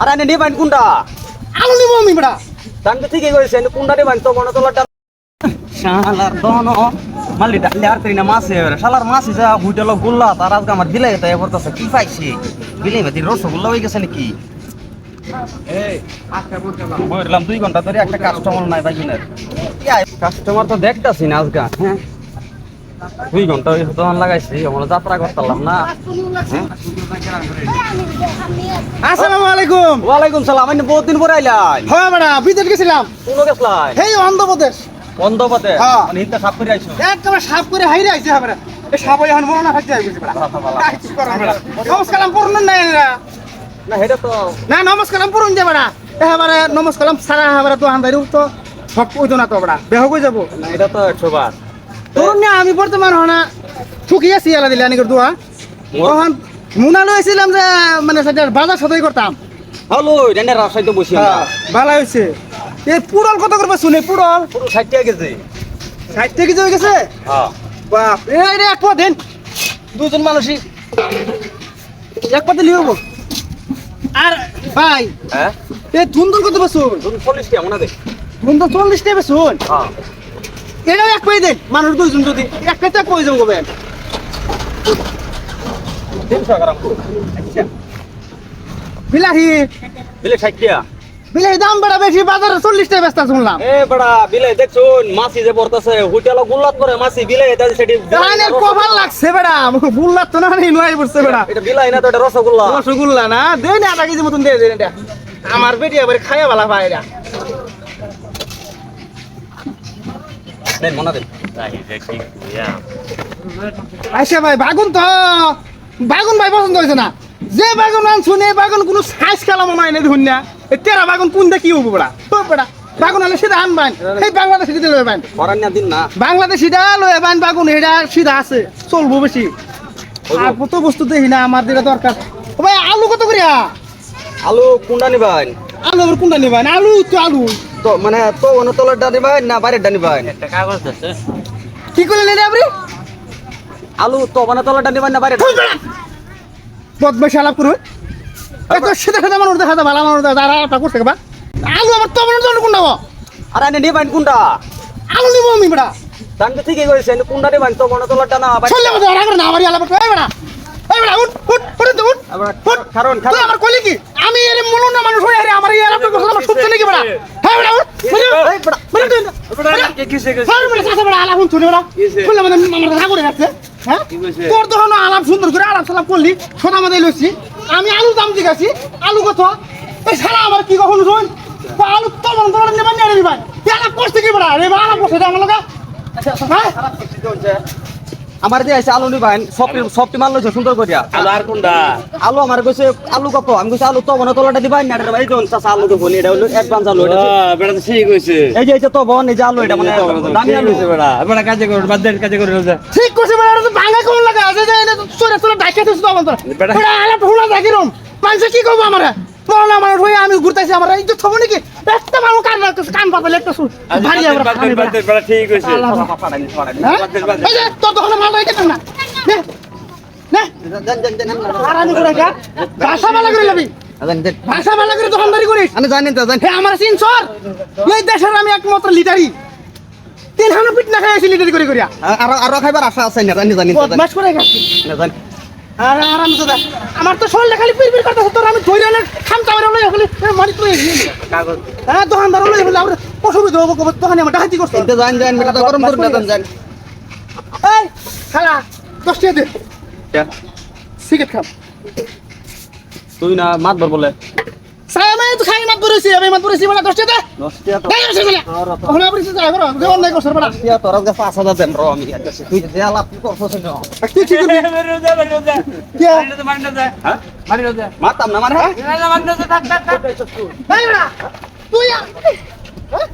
আর এনে নিবাইন কোনটা আলু নিবো আমি বেটা। তো ঠিকই করেছে এনে কোনটা নিবাইন তো মনে তোলাটা শালার দন মালি ডালে আর তুই না মাছে শালার মাছ যা হুইটালো গুল্লা তার আজকে আমার দিলে তাই বলতেছে কি পাইছি? বিলে মেদি রসগোল্লা হয়ে গেছে নাকি? বললাম দুই ঘণ্টা ধরে একটা কাস্টমার নাই কাস্টমার তো দেখতাছি না আজকে। হ্যাঁ। দুই ঘণ্টা দোকান লাগাইছি আমরা যাত্রা করতাম না। হ্যাঁ? আসসালামু আলাইকুম। ওয়ালাইকুম সালাম আমি বহুত দিন পরে আইলাই হ্যাঁ বেটা বিদেশ গেছিলাম। কোন গেছলাই অন্ধ্রপ্রদেশ। পথে হ্যাঁ। মানে হিন্দা সাপ করে আইছো? একদম সাপ করে হাইরে আইছে হ্যাঁ বেটা এই সাপ এখন মনে না থাকতে আইছে বেটা নমস্কার নাই না না হেটা তো। না নমস্কার পূর্ণ যে বেটা এবারে নমস্কার সারা এবারে তো আন্দারি তো সব কইতো না তো বেহ কই যাব? না এটা তো একশো বার। তোর না আমি বর্তমান হনা ঠুকি আছি এলা দিলে আনিকর দোয়া। ওখান মুনা লইছিলাম যে মানে সেটা বাজার সদাই করতাম। হ্যালো রেন্ডার রাস্তায় তো বসি ভালো হয়েছে এই পুরল কত করবে শুনে পুরল? পুরো ষাট টাকা গেছে ষাট থেকে হয়ে গেছে? হ্যাঁ। বাপ রে এক পা দেন। দুজন মানুষই। এক পাতে লিখব আর ভাই হ্যাঁ? এ ধুন্দর কত বেসুন তুমি চল্লিশ টাকা মনে দেখ ধুন্দর চল্লিশ টাকা বেসুন হ্যাঁ। এটাও এক পাই দেন মানুষ দুইজন যদি এক প্রয়োজন করবেন তিনশো গ্রাম আচ্ছা বিলাহি। ষাট বিলাহি দাম বেড়া বেশি বাজারে চল্লিশ টাকা বেচতা শুনলাম। এ বড়া বিলে দেখছুন মাছি যে পড়তেছে হোটেল গুল্লাত করে মাছি বিলে এটা সেটি তাহলে কপাল লাগছে বেড়া বুল্লা তো না নেই নয় পড়ছে বেড়া। এটা বিলাই না তো এটা রসগোল্লা। রসগোল্লা না দে না আধা কেজি মতন দিয়ে দেন এটা আমার বেটি এবার খাইয়া ভালা ভাই এটা মনে দেন। আচ্ছা ভাই বাগুন তো বাগুন ভাই পছন্দ হয়েছে না। যে বাগুন আনছো নে বাগুন কোনো সাইজ কালাম নাই না দেখুন না। এ তেরা বাগুন কোন দেখি হব বড়া? তো বড়া। বাগুন আনলে সিধা আনবান এই বাংলাদেশে দিতে লয়ে বান। করার না দিন না। বাংলাদেশিটা লয়ে বান বাগুন এটা সিধা আছে। চলবো বেশি। আর কত বস্তু দেখি না আমার যেটা দরকার। ও ভাই আলু কত করিয়া? আলু কোনটা নিবেন? আলু আবার কোনটা নিবেন? আলু তো আলু। তো মানে তো অন্য তলারটা নিবেন না বাইরেরটা নিবেন কি করলেন এটা আপনি? আলু তো মানে তলারটা নিবেন না বাইরেরটা বদমাইশ আলাপ করুন। এত সেটা সেটা মানুষ দেখা ভালো মানুষ দেখা আর করতে বা? আলু আবার তো মানুষ জন্য কোনটা? আর এনে নিবেন কোনটা? আলু নিবো আমি তাহলে তো ঠিকই করেছে এনে কোনটা নিবেন তো মনে তলারটা না বাইরে চললে মতো রাগ না আমার আলাপ এই বেটা। এই বেটা উঠ উঠ উঠ তো উঠ। আবার উঠ কারণ আমার মন না মানুষ হয়ে আরে আমার এই আলাপ করতে আমার সহ্য নাকি বেটা হ্যাঁ এই বেটা, বেটা তুই কে কিসে গেছে হ্যাঁ বেটা চাচা বেটা আলাপ শুনে বেটা কিসে? শুনলে মানে আমার রাগ করে গেছে হ্যাঁ তোর তো হলো আলাপ সুন্দর করে আলাপ সালাপ করলি সোনা মাদাই লইছি আমি আলু দাম জিজ্ঞাসি আলু কত এই সারা আমার কি কখন শুন আলু তো মন তোমার নেবার নিয়ে নিবাই আলাপ করছে কি বেটা রে আলাপ করছে আমার লগা হ্যাঁ আমার যে আছে আলু নিবেন সবটি সবটি মাল লইছে সুন্দর করিয়া। আলু আর কোনটা? আলু আমার কইছে আলু কত? আমি কইছে আলু তো মনে তলারটা দিবেন না এটা ভাই জন চাচা আলু তো বলি এটা হলো অ্যাডভান্স আলু এটা বেড়া তো সেই কইছে। এই যে এটা তো বন এই যে আলু এটা মানে দামি আলু। বেড়া। বেড়া কাজে কর বাদ দেন কাজে করে ঠিক করছে বেটা এটা তো ভাঙা কোন লাগা? আছে যে এটা চলে চলে ডাকে তো তো। আমার বেটা। বেটা আলাপ হুলা মানুষ কি করব আমার? বড় আমার হয়ে আমি ঘুরতেছি আমার এই তো থব নাকি? একটা মানুষ কান কান পাবে একটা সুর ভারী আমরা ঠিক পাঠানি হ্যাঁ? তোর দোকানে মাল রাখতে না। নে। নে। জান জান জান আরানি করে গা ভাষা ভালো করে লবি। জান জান ভাষা ভালো করে দোকানদারি করিস। আমি জানি তো জানি। হে আমার সিন সর এই দেশের আমি একমাত্র লিটারি তিন হানো পিট না খাইছি লিটারি করে করিয়া। আর আর খাইবার আশা আছে না জানি জানি। বদমাশ করে গেছি। না জানি। আরে আরাম তো দেখ আমার তো শরীরে খালি পির পির করতেছে। তোর আমি ধরে আনে খাম লই মারি তুই কাগজ। হ্যাঁ দোকানদার লই হলে আমরা অসুবিধা হব কবে? দোকানে আমার ডাকাতি করছে। এটা জান জান বেটা তো গরম করুন না জান জান এই খালা দশ টাকা দে। সিগারেট খাম। তুই না মাত বল। তো খাই মাত ধরেছি আমি মাত ধরেছি বলে দশ টাকা দে নষ্টিয়া তো দশ টাকা ওখানে আপনি যাই করো দেওয়ার নাই করছে বড়া নষ্টিয়া তোর কাছে পাঁচ হাজার দেন র আমি যাচ্ছি তুই যে আলাপ কি করছস না? তুই কি করবি মারি যা কে মারি যা হ্যাঁ মারি যা মাতাম না মানে হ্যাঁ মারি যা থাক থাক থাক। তুই আর- হ্যাঁ?